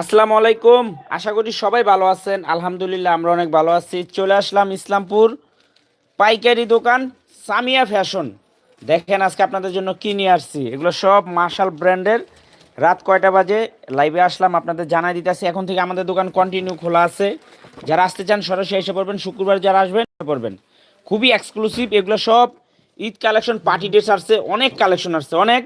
আসসালামু আলাইকুম। আশা করি সবাই ভালো আছেন। আলহামদুলিল্লাহ আমরা অনেক ভালো আছি। চলে আসলাম ইসলামপুর পাইকারি দোকান সামিয়া ফ্যাশন। দেখেন আজকে আপনাদের জন্য কি নিয়ে আসছি। এগুলো সব মার্শাল ব্র্যান্ডের। রাত কয়টা বাজে? লাইভে আসলাম, আপনাদের জানাই দিতেছি। এখন থেকে আমাদের দোকান কন্টিনিউ খোলা আছে। যারা আসতে চান, সরাসরি এসে পড়বেন। শুক্রবার যারা আসবেন, এসে পড়বেন। খুবই এক্সক্লুসিভ এগুলো সব ঈদ কালেকশন পার্টি ড্রেস আসছে। অনেক কালেকশন আসছে, অনেক।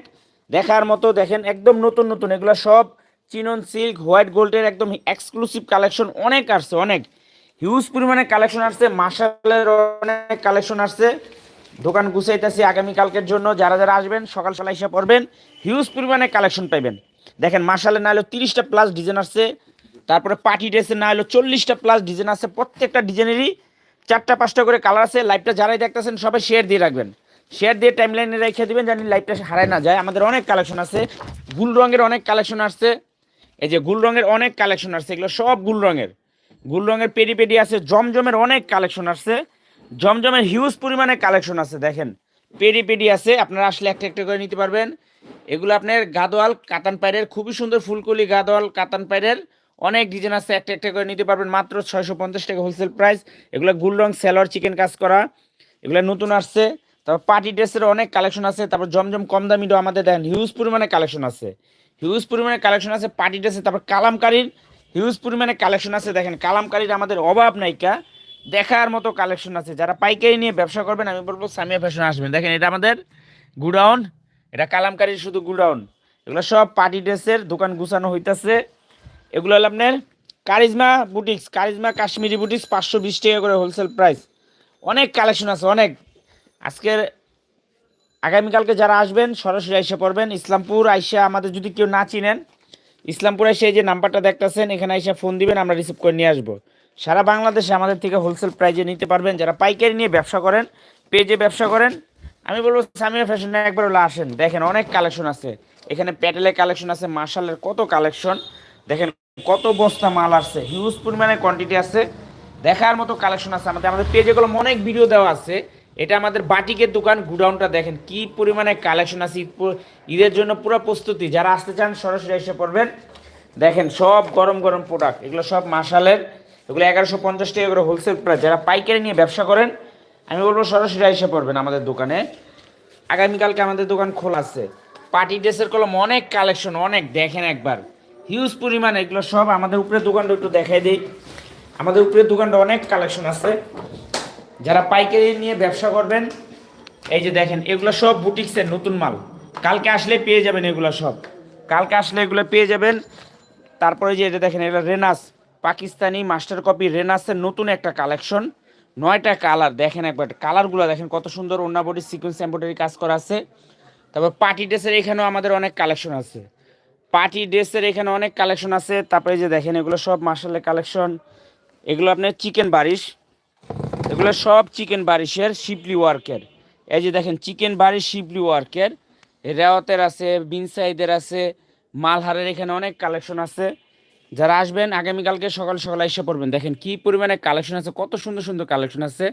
দেখার মতো দেখেন, একদম নতুন নতুন। এগুলো সব চিনন সিল্ক, হোয়াইট গোল্ডের একদম এক্সক্লুসিভ কালেকশন অনেক আসছে, অনেক। হিউজ পরিমাণে কালেকশন আসছে, মার্শালের অনেক কালেকশন আসছে। দোকান গুছাইতেছি আগামীকালকের জন্য, যারা যারা আসবেন, সকাল সকাল এসে পড়বেন হিউজ পরিমাণে কালেকশন পাইবেন। দেখেন, মার্শালের না হলো তিরিশটা প্লাস ডিজাইন আসছে, তারপরে পার্টি ড্রেসের না হলো চল্লিশটা প্লাস ডিজাইন আছে প্রত্যেকটা ডিজাইনেরই চারটা পাঁচটা করে কালার আছে লাইভটা যারাই দেখতেছেন, সবাই শেয়ার দিয়ে রাখবেন। শেয়ার দিয়ে টাইম লাইনে রেখে দিবেন জানি লাইভটা হারায় না যায়। আমাদের অনেক কালেকশন আছে, গুল রঙের অনেক কালেকশন আসছে। এই যে গুল রঙের অনেক কালেকশন আসছে, এগুলো সব গুল রঙের। গুল রঙের পেডি পেডি আছে, জমজমের অনেক কালেকশন আসছে। জমজমের হিউজ পরিমাণে কালেকশন আছে, দেখেন। পেডি পেডি আছে, আপনারা আসলে একটা একটা করে নিতে পারবেন। এগুলো আপনার গাদোয়াল কাতান পায়ের খুবই সুন্দর ফুলকলি গাদোয়াল কাতান পায়ের অনেক ডিজাইন আছে, একটা একটা করে নিতে পারবেন, মাত্র ছয়শো পঞ্চাশ টাকা হোলসেল প্রাইস এগুলো গুল রং সেলর চিকেন কাজ করা, এগুলো নতুন আসছে। তারপর পার্টি ড্রেসের অনেক কালেকশন আছে, তারপর জমজম কম দামিরও আমাদের দেখেন হিউজ পরিমাণে কালেকশন আছে। হিউজ পরিমাণে কালেকশন আছে পার্টি ড্রেসে তারপর কালামকারির হিউজ পরিমাণে কালেকশন আছে। দেখেন, কালামকারির আমাদের অভাব নাইকা দেখার মতো কালেকশন আছে। যারা পাইকারি নিয়ে ব্যবসা করবেন, আমি বলব সামিয়া ফ্যাশন আসবেন। দেখেন, এটা আমাদের গুডাউন। এটা কালামকারীর শুধু গুডাউন। এগুলো সব পার্টি ড্রেসের দোকান গুছানো হইতাছে। এগুলো হলো আপনার charisma boutiques charisma Kashmiri boutiques পাঁচশো বিশ টাকা করে হোলসেল প্রাইস অনেক কালেকশন আছে, অনেক। আজকের আগামীকালকে যারা আসবেন, সরাসরি আইসা পড়বেন। ইসলামপুর আইসা আমাদের যদি কেউ না চিনেন, ইসলামপুর এসে এই যে নাম্বারটা দেখতেছেন, এখানে আইসা ফোন দিবেন, আমরা রিসিভ করে নিয়ে আসব। সারা বাংলাদেশে আমাদের থেকে হোলসেল প্রাইজে নিতে পারবেন। যারা পাইকারি নিয়ে ব্যবসা করেন, পেজে ব্যবসা করেন, আমি বলব সামিয়া ফ্যাশনে একবার হলে আসেন। দেখেন অনেক কালেকশন আছে। এখানে প্যাটেলের কালেকশন আছে, মার্শালের কত কালেকশন দেখেন কত বস্তা মাল আসছে। হিউজ পরিমাণে কোয়ান্টিটি আছে। দেখার মতো কালেকশন আছে। আমাদের আমাদের পেজে গুলো অনেক ভিডিও দেওয়া আছে। এটা আমাদের বাটিকের দোকান, গুডাউনটা দেখেন, কি পরিমাণে কালেকশন আছে ঈদ ঈদের জন্য পুরো প্রস্তুতি। যারা আসতে চান, সরাসরি এসে পড়বেন। দেখেন, সব গরম গরম প্রোডাক্ট এগুলো সব মাসালের এগুলো এগারোশো পঞ্চাশ টাকা করে হোলসেল প্রাইস যারা পাইকারি নিয়ে ব্যবসা করেন, আমি বলব সরাসরি এসে পড়বেন আমাদের দোকানে। আগামীকালকে আমাদের দোকান খোলা আছে। পার্টি ড্রেসের কলম, অনেক কালেকশন অনেক, দেখেন একবার। হিউজ পরিমাণে, এগুলো সব আমাদের উপরে দোকানটা একটু দেখাই দিই। আমাদের উপরে দোকানটা অনেক কালেকশন আছে। যারা পাইকারি নিয়ে ব্যবসা করবেন, এই যে দেখেন, এগুলো সব বুটিক্সের নতুন মাল। কালকে আসলে পেয়ে যাবেন এগুলো সব। কালকে আসলে এগুলো পেয়ে যাবেন। তারপরে যে এটা দেখেন, এটা রেনাস পাকিস্তানি মাস্টার কপি রেনাসের নতুন একটা কালেকশন। নয়টা কালার, দেখেন একবার, কালারগুলো দেখেন, কত সুন্দর অন্য বডি সিকোয়েন্স এম্ব্রয়ডারি কাজ করা আছে। তারপর পার্টি ড্রেসের এখানেও আমাদের অনেক কালেকশন আছে। পার্টি ড্রেসের এখানে অনেক কালেকশন আছে। তারপরে যে দেখেন, এগুলো সব মার্শালের কালেকশন। এগুলো আপনার চিকেন বারিশ। এগুলো সব চিকেন বারিশের শিপলি ওয়ার্কের। এই যে দেখেন, চিকেন বারিশ, শিপলি ওয়ার্কের। রেওয়াতের আছে বিনসাইদের আছে, মালহারের এখানে অনেক কালেকশন আছে। যারা আসবেন, আগামীকালকে সকাল সকাল এসে পড়বেন। দেখেন কি পরিমাণে কালেকশন আছে, কত সুন্দর সুন্দর কালেকশন আছে।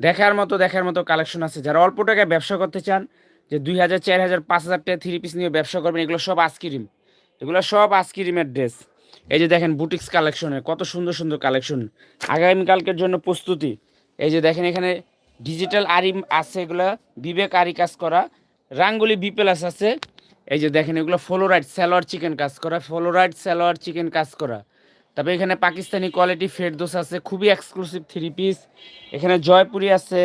দেখার মতো দেখার মতো কালেকশন আছে। যারা অল্প টাকায় ব্যবসা করতে চান, যে দুই হাজার, চার হাজার, পাঁচ হাজার টাকা থ্রি পিস নিয়ে ব্যবসা করবেন, এগুলো সব আস্কিরিম এগুলো সব আস্কিরিমের ড্রেস এই যে দেখেন, বুটিক্স কালেকশনের, কত সুন্দর সুন্দর কালেকশন। আগামীকালকের জন্য প্রস্তুতি। এই যে দেখেন এখানে ডিজিটাল আরি আছে এগুলো, বিবেক আরি কাজ করা, রাঙ্গুলি বি প্লাস আছে। এই যে দেখেন এগুলো ফ্লোরাইড স্যালোয়ার চিকেন কাজ করা, ফ্লোরাইড স্যালোয়ার চিকেন কাজ করা। তারপরে এখানে পাকিস্তানি কোয়ালিটি ফেরদোস আছে, খুবই এক্সক্লুসিভ থ্রি পিস এখানে জয়পুরি আছে,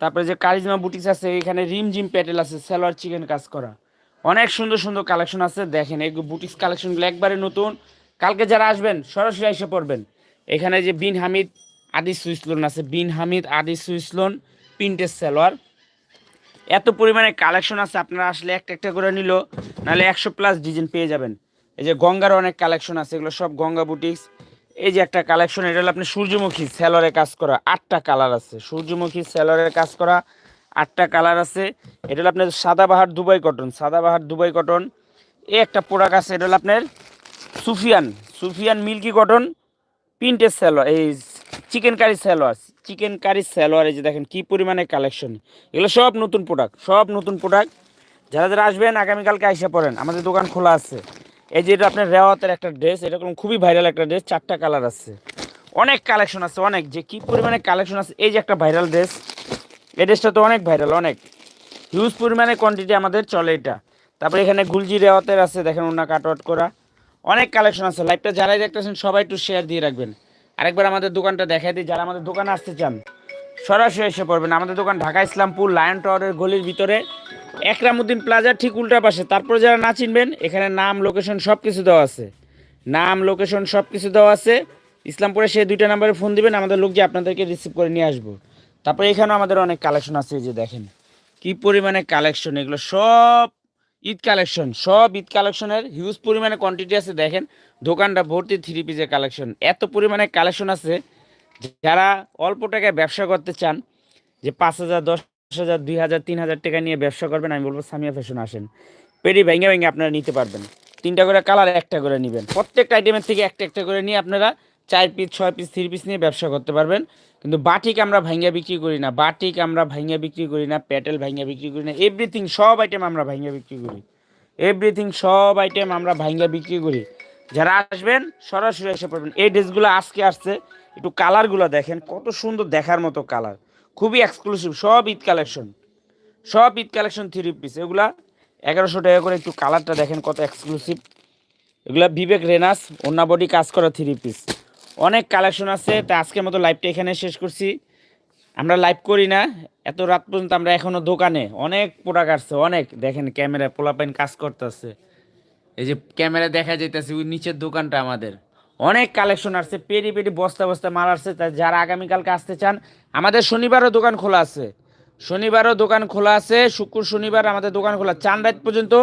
তারপরে যে কারিজমা বুটিক্স আছে, এখানে রিম জিম প্যাটেল আছে স্যালোয়ার চিকেন কাজ করা। অনেক সুন্দর সুন্দর কালেকশন আছে, দেখেন এই বুটিক্স কালেকশনগুলো একবারে নতুন। কালকে যারা আসবেন, সরাসরি এসে পড়বেন। এখানে যে বিন হামিদ আদি সুইসলোন আছে, বিন হামিদ, আদি সুইসলোন প্রিন্টের সালোয়ার। এত পরিমাণে কালেকশন আছে, আপনারা আসলে একটা একটা করে নিল, নাহলে একশো প্লাস ডিজাইন পেয়ে যাবেন। এই যে গঙ্গার অনেক কালেকশন আছে, এগুলো সব গঙ্গা বুটিক্স। এই যে একটা কালেকশন, এটা হলো আপনি সূর্যমুখী স্যালোয়ারে কাজ করা, আটটা কালার আছে। সূর্যমুখী স্যালোয়ারে কাজ করা, আটটা কালার আছে। এটা হলো আপনার Sadabahar Dubai cotton Sadabahar Dubai cotton. এই একটা প্রোডাক্ট আছে, এটা হলো আপনার সুফিয়ান সুফিয়ান মিল্কি কটন, প্রিন্টের স্যালোয়ার এই চিকেন কারি স্যালোয়ার চিকেন কারি স্যালোয়ার যে দেখেন কি পরিমাণে কালেকশন এগুলো সব নতুন প্রোডাক্ট সব নতুন প্রোডাক্ট যারা যারা আসবেন, আগামীকালকে আইসা পড়েন। আমাদের দোকান খোলা আছে। এই যে এটা আপনার রেওয়াতের একটা ড্রেস এটা কোনো খুবই ভাইরাল একটা ড্রেস চারটা কালার আছে। অনেক কালেকশন আছে, অনেক। যে কি পরিমাণে কালেকশন আছে, এই যে একটা ভাইরাল ড্রেস এই ড্রেসটা তো অনেক ভাইরাল অনেক। হিউজ পরিমাণে কোয়ান্টিটি আমাদের চলে এটা। তারপরে এখানে গুলজি রেওয়াতের আছে, দেখেন ওনা কাটওয়াট করা। অনেক কালেকশন আছে। লাইভটা যারাই দেখতেছেন, সবাই একটু শেয়ার দিয়ে রাখবেন। আরেকবার আমাদের দোকানটা দেখাই দিই, যারা আমাদের দোকানে আসতে চান, সরাসরি এসে পড়বেন। আমাদের দোকান ঢাকা ইসলামপুর, লায়ন টাওয়ারের গলির ভিতরে। একরামুদ্দিন প্লাজা ঠিক উল্টা পাশে। তারপরে যারা না চিনবেন, এখানে নাম, লোকেশন সব কিছু দেওয়া আছে। নাম, লোকেশন সব কিছু দেওয়া আছে। ইসলামপুরে সে দুইটা নাম্বারে ফোন দিবেন, আমাদের লোক যে আপনাদেরকে রিসিভ করে নিয়ে আসব। তারপরে এখানেও আমাদের অনেক কালেকশন আছে, এই যে দেখেন। কি পরিমাণে কালেকশন এগুলো সব ঈদ কালেকশন, সব ঈদ কালেকশনের হিউজ পরিমাণে কোয়ান্টিটি আছে, দেখেন। দোকানটা ভর্তি থ্রি পিসের কালেকশন। এত পরিমাণে কালেকশন আছে, যারা অল্প টাকায় ব্যবসা করতে চান, যে পাঁচ হাজার, দশ হাজার, দুই হাজার, তিন হাজার টাকা নিয়ে ব্যবসা করবেন, আমি বলব সামিয়া ফ্যাশন আসেন। পেডি ভেঙে ভেঙে আপনারা নিতে পারবেন। তিনটা করে কালার একটা করে নেবেন। প্রত্যেকটা আইটেমের থেকে একটা একটা করে নিয়ে আপনারা চার পিস ছয় পিস থ্রি পিস নিয়ে ব্যবসা করতে পারবেন। কিন্তু বাটিক আমরা ভাঙ্গা বিক্রি করি না। বাটিক আমরা ভাঙ্গা বিক্রি করি না, প্যাটেল ভাঙ্গা বিক্রি করি না এভরিথিং সব আইটেম আমরা ভাঙ্গা বিক্রি করি। এভরিথিং সব আইটেম আমরা ভাঙ্গা বিক্রি করি। যারা আসবেন, সরাসরি এসে পড়বেন। এই ড্রেসগুলো আজকে আসছে। একটু কালারগুলো দেখেন, কত সুন্দর দেখার মতো কালার। খুবই এক্সক্লুসিভ সব ঈদ কালেকশন সব ঈদ কালেকশন থ্রি পিস এগুলা এগারোশো টাকা করে একটু কালারটা দেখেন কত এক্সক্লুসিভ এগুলা বিবেক রেনাস অন্য বডি কাজ করা থ্রি পিস অনেক কালেকশন আছে, তা আজকের মতো লাইভটা এখানে শেষ করছি। আমরা লাইভ করি না, এত রাত পর্যন্ত আমরা এখনও দোকানে। অনেক প্রোডাক্ট আসছে, অনেক। দেখেন ক্যামেরা পোলাপাইন কাজ করতেছে। এই যে ক্যামেরা দেখা যাইতেছে, ওই নিচের দোকানটা আমাদের। অনেক কালেকশন আসছে, পেরি পেরি বস্তা বস্তা মাল আসছে। তা যারা আগামীকালকে আসতে চান, আমাদের শনিবারও দোকান খোলা আছে। শনিবারও দোকান খোলা আছে, শুক্র, শনিবার আমাদের দোকান খোলা। চান রাত পর্যন্ত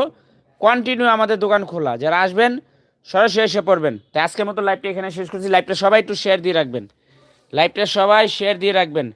কন্টিনিউ আমাদের দোকান খোলা। যারা আসবেন সরাসরি এসে পড়বেন। তাই আজকের মতো লাইভটা এখানে শেষ করছি। লাইভটা সবাই একটু শেয়ার দিয়ে রাখবেন। লাইভটা সবাই শেয়ার দিয়ে রাখবেন।